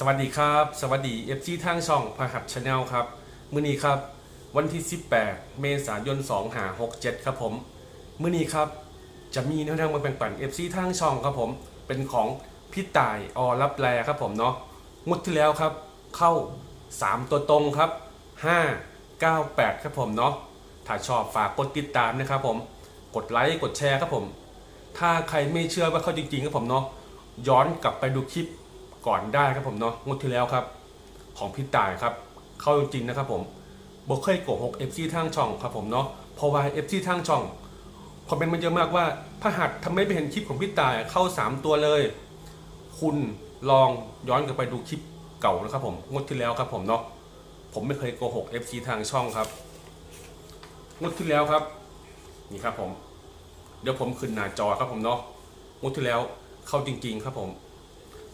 สวัสดีครับ สวัสดี FC ทางช่องพหัสชาแนลครับ มื้อนี้ครับ วันที่ 18 เมษายน2หา67 ครับผม มื้อนี้ครับ จะมีแนวทางมาแบ่งปัน FC ทางช่องครับผม เป็นของพี่ต่ายอรับแลครับผมเนาะงวดที่แล้วครับ เข้า 3 ตัวตรงครับ 5 9 8 ครับผมเนาะถ้าชอบฝากกดติดตามนะครับผมกดไลค์กดแชร์ครับผม ถ้าใครไม่เชื่อว่าเข้าจริงๆครับผมเนาะย้อนกลับไปดูคลิป ก่อนได้ครับผมเนาะงวดที่แล้วครับ ของพี่ต่ายครับ เข้าจริงๆนะครับผมบอกเคยโกหก FC ทางช่องครับผมเนาะเพราะว่า FC ทางช่องคอมเมนต์มันเยอะมากว่าพระหัสทำไมไปเห็นคลิปของพี่ต่ายเข้า 3 ตัวเลย คุณลองย้อนกลับไปดูคลิปเก่านะครับผมงวดที่แล้วครับผมเนาะผมไม่เคยโกหก FC ทางช่องครับงวดที่แล้วครับ นี่ครับผม เดี๋ยวผมขึ้นหน้าจอครับผมเนาะงวดที่แล้วเข้าจริง ๆ ครับผม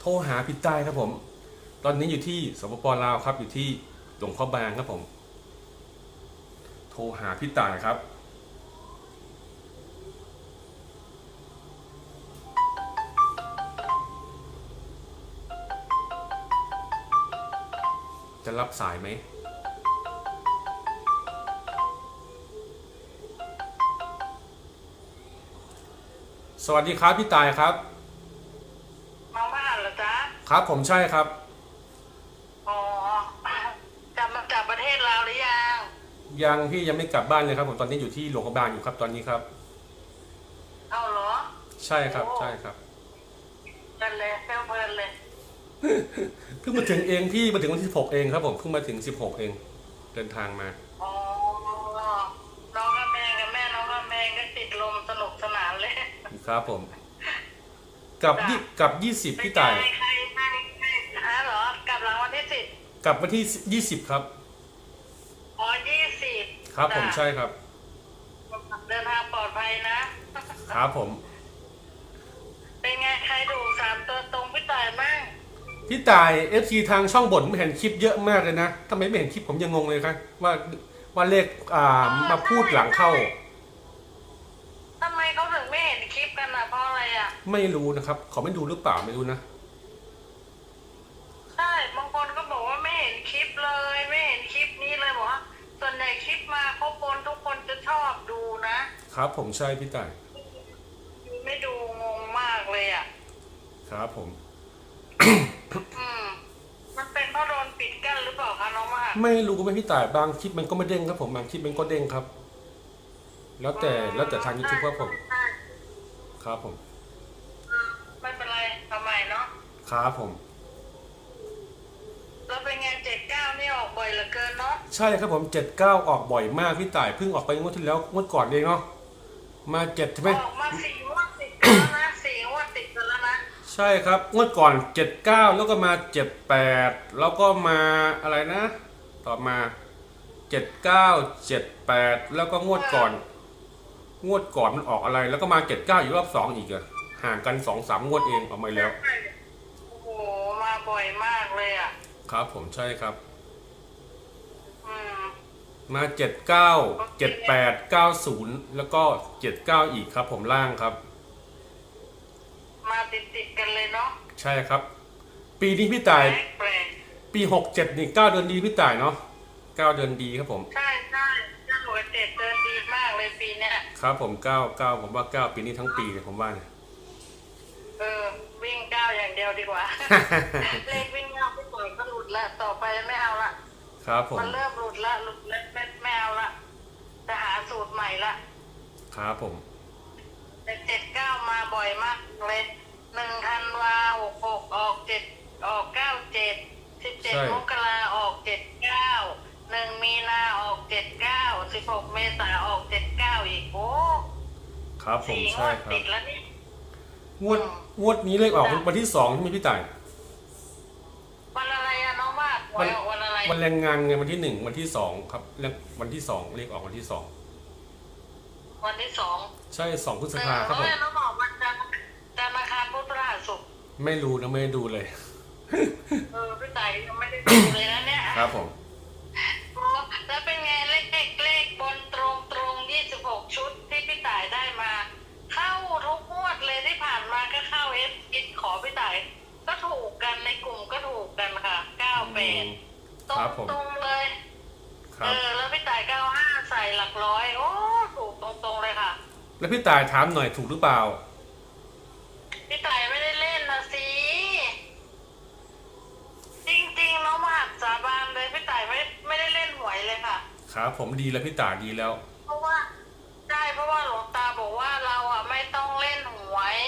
โทรหาพี่ใต้ครับผม ตอนนี้อยู่ที่สปปลาวครับ อยู่ที่หลวงพ่อบางครับผม โทรหาพี่ต่ายครับจะรับสายไหม สวัสดีครับ พี่ตายครับ น้องบ้านเหรอจ๊ะ ครับผมใช่ครับ อ๋อกลับมาจากประเทศลาวหรือยัง ยังพี่ยังไม่กลับบ้านเลยครับ ผมตอนนี้อยู่ที่หลวงพระบางอยู่ครับตอนนี้ครับ เอาเหรอ ใช่ครับ ใช่ครับกันเลยเซลเพลินเลย เพิ่งมาถึงเองพี่มาถึงวันที่ 16 เองครับ ผมเพิ่งมาถึง 16 เอง เดินทางมา อ๋อ น้องกับแม่กับแม่น้องกับแม่ก็ติดลมสนุกสนานเลย ครับผม กับยี่กับ 20 พี่ต่ายใครใค สิบกับวันที่20ครับ อ๋อยี่สิบครับผมใช่ครับ เดินทางปลอดภัยนะ ครับผม เป็นไงใครดูสามตัวตรงพี่ต่ายมั่งพี่ต่าย FC ทางช่องบ่นไม่เห็นคลิปเยอะมากเลยนะทำไมไม่เห็นคลิปผมยังงงเลยครับว่าว่าเลขอ่ามาพูดหลังเข้าทำไมเขาถึงไม่เห็นคลิปกันอะเพราะอะไรอะ ไม่รู้นะครับ เขาไม่ดูหรือเปล่าไม่รู้นะ ใช่บางคนก็บอกว่าไม่เห็นคลิปเลย ไม่เห็นคลิปนี้เลยบอกว่าส่วนใหญ่คลิปมาครบคนทุกคนจะชอบดูนะ ครับผมใช่พี่ต่ายไม่ดูงงมากเลยอะ ครับผม อืมมันเป็นเพราะโดนปิดกั้นหรือเปล่าคะน้องมากไม่รู้ไหม่พี่ต่ายบางคลิปมันก็ไม่เด้งครับผมบางคลิปมันก็เด้งครับ แล้วแต่แล้วแต่ทางยูทูบครับผมใช่ครับผมไม่เป็นไรทำไมเนาะครับผม แล้วเป็นไงเจ็ดเก้านี่ออกบ่อยเหลือเกินเนาะใช่ครับผมเจ็ดเก้าออกบ่อยมากพี่ต่ายเพิ่งออกไปงวดที่แล้วงวดก่อนเองเนาะ มาเจ็ดใช่ไหมออกมาสี่งวดติดกันแล้วนะสี่งวดติดกันแล้วนะใช่ครับงวดก่อนเจ็ดเก้าแล้วก็มาเจ็ดแปดแล้วก็มาอะไรนะ ต่อมาเจ็ดเก้าเจ็ดแปดแล้วก็งวดก่อน งวดก่อนมันออกอะไร แล้วก็มาเจ็ดเก้าอีกรอบสองอีกอะห่างกันสองสามงวดเองออกมาแล้ว โอ้โหมาบ่อยมากเลยอะ ครับผมใช่ครับอืม มาเจ็ดเก้าเจ็ดแปดเก้าศูนย์แล้วก็เจ็ดเก้าอีกครับ ผมล่างครับ มาติดติดๆกันเลยเนาะใช่ครับ ปีนี้พี่ต่ายแปลกแปลกปีหกเจ็ดนี่เก้าเดือนดีพี่ต่ายเนาะเก้าเดือนดีครับผมใช่ใช่เจ้าหน่วยเจ็ดเดินดีมากเลยปีเนี้ยครับผมเก้าเก้าผมว่าเก้าปีนี้ทั้งปีเลยผมว่าเนี่ย เออวิ่งก้าวอย่างเดียวดีกว่า เลขวิ่งก้าวพี่ต่อยก็หลุดละต่อไปไม่เอาละครับผม มันเริ่มหลุดละหลุดแล้ว ไม่ไม่เอาละจะหาสูตรใหม่ละครับผมแต่เจ็ดเก้ามาบ่อยมากเลยหนึ่งธันวาหกหกออกเจ็ดออกเก้าเจ็ดสิบเจ็ดมกราออกเจ็ดเก้าหนึ่งมีนาออกเจ็ดเก้าสิบหกเมษาออกเจ็ดเก้าอีกโอ้ครับผมสี่งใช่วดครับติดแล้วนี่งวดงวดนี้เลขออกวันที่สองใช่ไหมพี่ต่าย วันอะไรอะน้องมากห วยออกวันอะไรวันแรงงานไงวันที่หนึ่งวันที่สองครับเลขวันที่สองเลขออกวันที่สองวันที่สองใช่สองพฤษเออภาครับผมเอ้ยน้องบอกวันจันทร์จันทร์อังคารพุธพฤหัสศุกร์ไม่รู้นะไม่ได้ดูเลย เออพี่ไต่ยังไม่ได้ดูเลยนะเนี่ยครับผมแล้วเป็นไงเลขเลขบนตรงตรงยี่สิบหกชุดที่พี่ต่ายได้มาเข้าทุกงวดเลยที่ผ่านมาก็เข้าเอฟกินขอพี่ต่ายก็ถูกกันในกลุ่มก็ถูกกัน ดตร ครังบผม ตรงๆเลยคเอรับ อแล้วพี่ต่ายเก้าห้าใส่หลักร้อย โอ้ถูกตรงๆเลยค่ะ แล้วพี่ต่ายถามหน่อยถูกหรือเปล่า พี่ต่ายไม่ได้เล่นนะสิจริงๆน้องมหัดสาบานเลยพี่ต่ายไม่ไม่ได้เล่นหวยเลยค่ะ ครับผมดีแล้วพี่ต่ายดีแล้ว เพราะว่าใช่เพราะว่าหลวงตาบอกว่าเราอะไม่ต้องเล่นหวย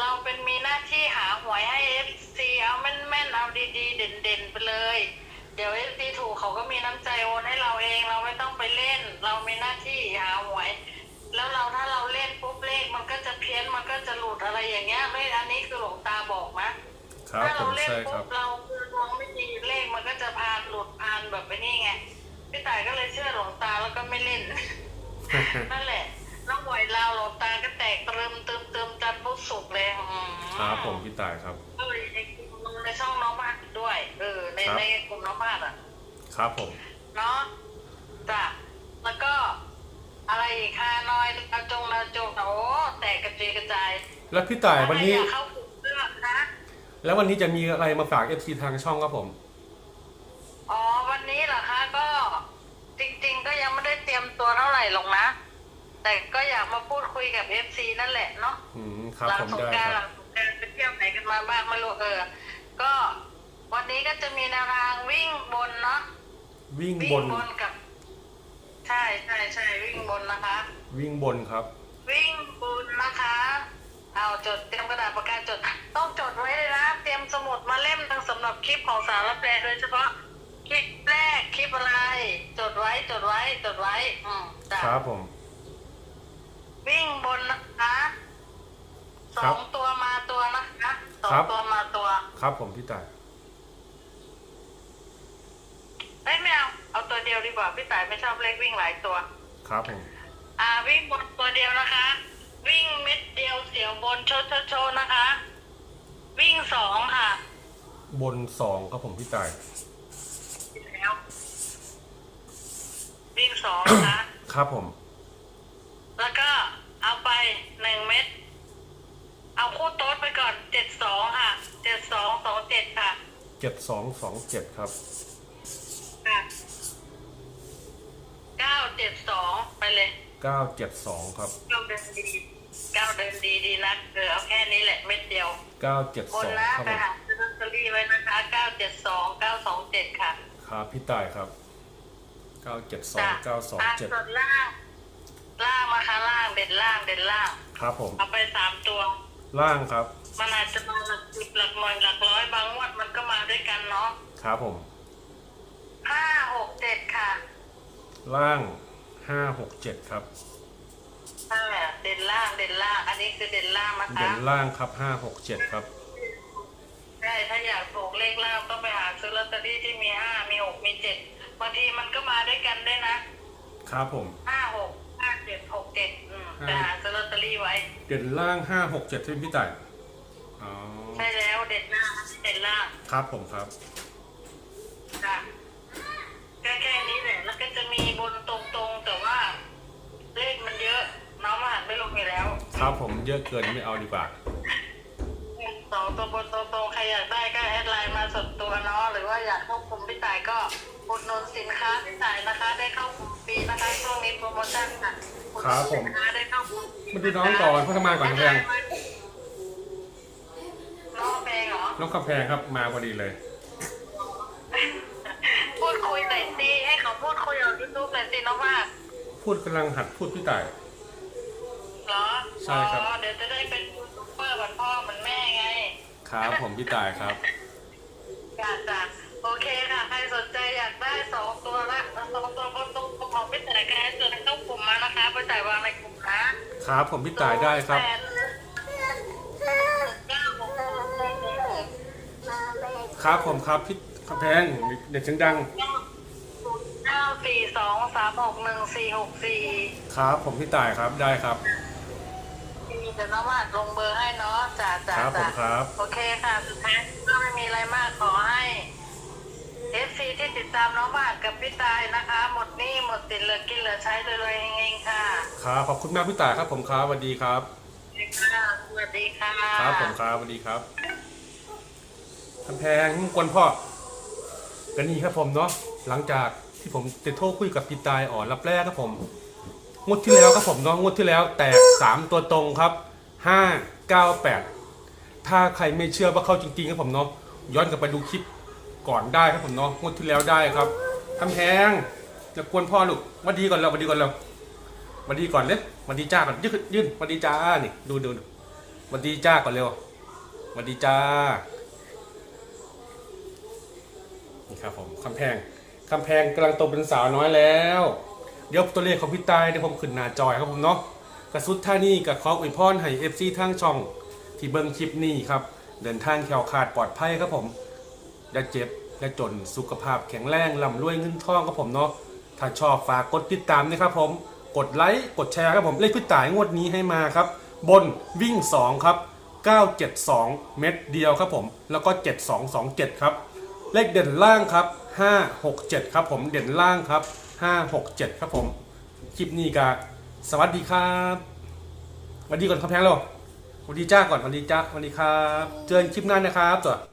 เราเป็นมีหน้าที่หาหวยให้เอฟซีเอาแม่นๆเอาดีๆ เด่นๆไปเลยเดี๋ยวเอฟซีถูกเขาก็มีน้ำใจโอนให้เราเองเราไม่ต้องไปเล่น เรามีหน้าที่หาหวย แล้วเราถ้าเราเล่นปุ๊บเลขมันก็จะเพี้ยนมันก็จะหลุดอะไรอย่างเงี้ยไม่อันนี้คือหลวงตาบอกนะครับถ้าผเรามเล่นใช่คปุ๊รับบเราคือดวงไม่ดีเลขมันก็จะพานหลุดพานแบบไปนี่ไงพี่ต่ายก็เลยเชื่อหลวงตาแล้วก็ไม่เล่น นั่นแหละแล้วหวยเราหลวงตาก็แตกตรึมตึมตึมจันทร์พุธศุกร์เลยอืม ครับผมพี่ต่ายครับ เออในครับ ในกลุ่มน้องมากอะ ครับผม เนาะจ้ะแล้วก็ อะไรอีกฮานอยนาจงนาจงโอ้แตกกระจุยกระจายแล้วพี่ต่ายวันนี้ ใครอยากเข้ากลุ่มเลือกนะ แล้ววันนี้จะมีอะไรมาฝากเอฟซีทางช่องครับผม อ๋อวันนี้เหรอคะก็จริง ๆ ก็ยังไม่ได้เตรียมตัวเท่าไหร่หรอกนะ แต่ก็อยากมาพูดคุยกับเอฟซีนั่นแหละเนาะอืมครับหลัผมสงได้กรารคหรัลับ งสงกรารไปเที่ยวไหนกันมาบ้างไม่รู้เออ ก็ วันนี้ก็จะมีแนวทางวิ่งบนเนาะวิ่งวิ่บงน บนกับ ใช่ใช่ใช่วิ่งบนนะคะ วิ่งบนครับ วิ่งบนนะคะ เอาจดเตรียมกระดาษปากกาจด ต้องจดไว้เลยนะ เตรียมสมุดมาเล่มหนึงสำหรับคลิปของสารแปลโดยเฉพาะคลิปแรกคลิปอะไร จดไว้จดไว้จดไว้อืมจ้ะครับผม วิ่งบนนะคะสครัอบงตัวมาตัวนะคะสอครังบ ตัวมาตัว ครับผมพี่ต่าย เอ้ยไม่เอาเอาตัวเดียวดี กว่าพี่ต่ายไม่ชอบเลขวิ่งหลายตัว ครับผมอ่าวิ่งบนตัวเดียวนะคะ วิ่งเม็ดเดียวเสียวบนโชดโชดโชดนะคะ วิ่งสองค่ะบนสองครับผมพี่ต่าย แล้ว วิ่งสองนะคะครับผม แล้วก็เอาไปหนึ่งเม็ดเอาคู่โต๊ดไปก่อนเจ็ดสองค่ะเจ็ดสองสองเจ็ดค่ะ เจ็ดสองสองเจ็ดครับ ค่ะเก้าเจ็ดสอง ไปเลยเก้าเจ็ดสองครับเก้าเดินดีเก้าเดินดีดีนะเออเอาแค่นี้แหละเม็ดเดียวเก้าเจ็ดบสนองนะครับผไปมหาซื้อลอตเตอรี่ไว้นะคะเก้าเจ็ดสองเก้าสองเจ็ดค่ะครับพี่ต่ายครับเก้าเจ็ดสองจ้ะเก้าสองอะเจ็ดส่วนล่าง ล่างมาค่ะล่างเด่นล่างเด่นล่าง ครับผมเอาไปสามตัว ล่างครับมันอาจจะมาหลักสิบหลักหน่วยหลักร้อยบางงวดมันก็มาด้วยกันเนาะครับผม ห้าหกเจ็ดค่ะ ล่าง ห้าหกเจ็ดครับอ่าเด่นล่างเด่นล่าง อันนี้คือเด่นล่างนะคะเด่นล่างครับห้าหกเจ็ดครับใช่ถ้าอยากถูกเลขล่างต้องไปหาซื้อลอตเตอรี่ที่มีห้ามีหกมีเจ็ดบางทีมันก็มาด้วยกันด้วยนะครับผมห้าหกห้าเจ็ดหกเจ็ดอืมห้าไปหาซื้อลอตเตอรี่ไว้ เด่นล่างห้าหกเจ็ดที่พี่ต่ายอ๋อใช่แล้วเด่นล่างเด่นล่างครับผมครับ ครับผมเยอะเกินไม่เอาดีกว่าสองตัวบนตรงๆใครอยากได้ก็แอดไลน์มาส่วนตัวเนาะหรือว่าอยากเข้ากลุ่มพี่ต่ายก็อุดหนุนสินค้าพี่ต่ายนะคะ ได้เข้ากลุ่มฟรีนะคะช่วงนี้โปรโมชั่นค่ะอุดหนุนครับผมสินค้าได้เข้ากลุ่มฟรีมาดูน้องก่อนเขาทำงานก่อนแพงน้องแพงเหรอน้องกาแฟครับมาพอดีเลย พูดคุยหน่อยสิให้เขาพูดคุยกับยูทูบหน่อยสิน้องว่าพูดกำลังหัดพูดพี่ต่ายเหรอ ใช่ครับ อ๋อเดี๋ยวจะได้เป็นยูทูบเบอร์เหมือนพ่อเหมือนแม่ไงครับผมพี่ต่ายครับ จ้ะจ้ะโอเคค่ะ ใครสนใจอยากได้สองตัวละสองตัวบนตรงของพี่แต่ายแกส่วนเข้ากลุ่มมานะคะไปจ่ายวางในกลุ่มนะครับผมพี่ต่ายได้ครับแปดเก้าหกครับผมครับพี่กาแฟงเด็กเสียงดัง เก้าสี่สองสามหกหนึ่งสี่หกสี่ ครับผมพี่ต่ายครับได้ครับ มีแต่น้องวาดลงเบอร์ให้เนาะจ้ะจ้ะครับผมจ้ะครับ โอเคค่ะ สุดท้ายก็ไม่มีอะไรมากขอให้เอฟซีที่ติดตามน้องวาดกับพี่ตายนะคะ หมดหนี้หมดสินเหลือกินเหลือใช้รวยๆเองๆค่ะครับขอบคุณมากพี่ต่ายครับผมครับสวัสดีครับ ค่ะสวัสดีค่ะ ครับผมครับสวัสดีครับกำแพงกวนพ่อก็นี่ครับผมเนาะหลังจากที่ผมจะโทรคุยกับพี่ตายอ่อนรับแรกครับผม งวดที่แล้วครับผมเนาะงวดที่แล้วแตกสามตัวตรงครับห้าเก้าแปดถ้าใครไม่เชื่อว่าเข้าจริงๆครับผมเนาะย้อนกลับไปดูคลิปก่อนได้ครับผมเนาะงวดที่แล้วได้ครับทำแพงจะกวนพ่อลูกวัดดีก่อนเราหวัดดีก่อนเราหวัดดีก่อนเลยหวัดดีจ้าก่อนยืนยืนหวัดดีจ้านี่ดูดูหวัดดีจ้าก่อนเร็วหวัดดีจ้านี่ครับผมคำแพงคำแพงกำลังโตเป็นสาวน้อยแล้ว เดี๋ยวตัวเลขของพี่ตายเดี๋ยวผมขึ้นหน้าจอยครับผมเนาะกระสุดท่านี่กับขออวยพรให้เอฟซีทางช่อง ที่เบิ้งคลิปนี้ครับเดินทางแคล้วคลาดปลอดภัยครับผมอย่าเจ็บอย่าจนสุขภาพแข็งแรงร่ำรวยเงินทองครับผมเนาะถ้าชอบฝากกดติดตามนะครับผมกดไลค์กดแชร์ครับผมเลขพี่ตายงวดนี้ให้มาครับ บนวิ่ง 2 ครับ 972 เม็ดเดียวครับผม แล้วก็ 7227 ครับ เลขเด่นล่างครับ 567 ครับผมเด่นล่างครับ 567 ครับผม คลิปนี้ก็สวัสดีครับสวัสดีก่อนครับแพงเราสวัสดีจ้าก่อนสวัสดีจ้าสวัสดีครับ เจอกันคลิปหน้านะครับตัว